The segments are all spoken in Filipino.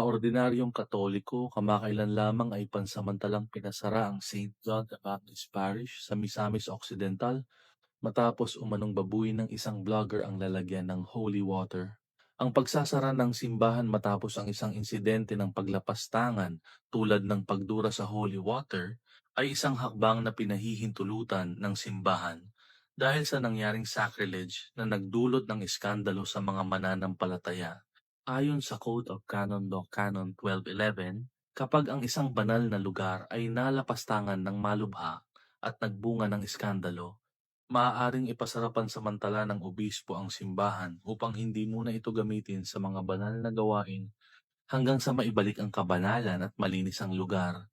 ordinaryong Katoliko, kamakailan lamang ay pansamantalang pinasara ang St. John the Baptist Parish sa Misamis Occidental matapos umanong babuyin ng isang vlogger ang lalagyan ng holy water. Ang pagsasara ng simbahan matapos ang isang insidente ng paglapastangan tulad ng pagdura sa holy water ay isang hakbang na pinahihintulutan ng simbahan dahil sa nangyaring sacrilege na nagdulot ng iskandalo sa mga mananampalataya. Ayon sa Code of Canon Law Canon 1211, kapag ang isang banal na lugar ay nalapastangan ng malubha at nagbunga ng iskandalo, maaaring ipasarapan samantala ng obispo ang simbahan upang hindi muna ito gamitin sa mga banal na gawain hanggang sa maibalik ang kabanalan at malinis ang lugar.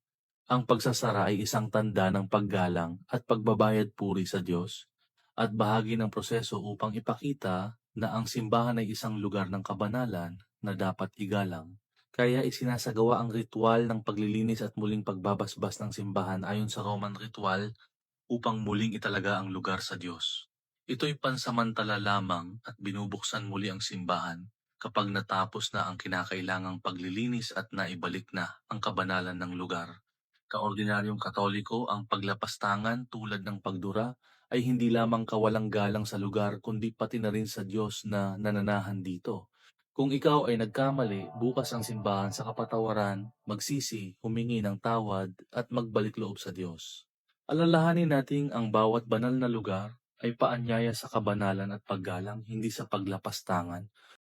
Ang pagsasara ay isang tanda ng paggalang at pagbabayad puri sa Diyos at bahagi ng proseso upang ipakita na ang simbahan ay isang lugar ng kabanalan na dapat igalang. Kaya isinasagawa ang ritual ng paglilinis at muling pagbabasbas ng simbahan ayon sa Roman ritual upang muling italaga ang lugar sa Diyos. Ito'y pansamantala lamang at binubuksan muli ang simbahan kapag natapos na ang kinakailangang paglilinis at naibalik na ang kabanalan ng lugar. Kaordinaryong Katoliko, ang paglapastangan tulad ng pagdura ay hindi lamang kawalang galang sa lugar kundi pati na rin sa Diyos na nananahan dito. Kung ikaw ay nagkamali, bukas ang simbahan sa kapatawaran, magsisi, humingi ng tawad at magbalik loob sa Diyos. Alalahanin nating ang bawat banal na lugar ay paanyaya sa kabanalan at paggalang, hindi sa paglapastangan.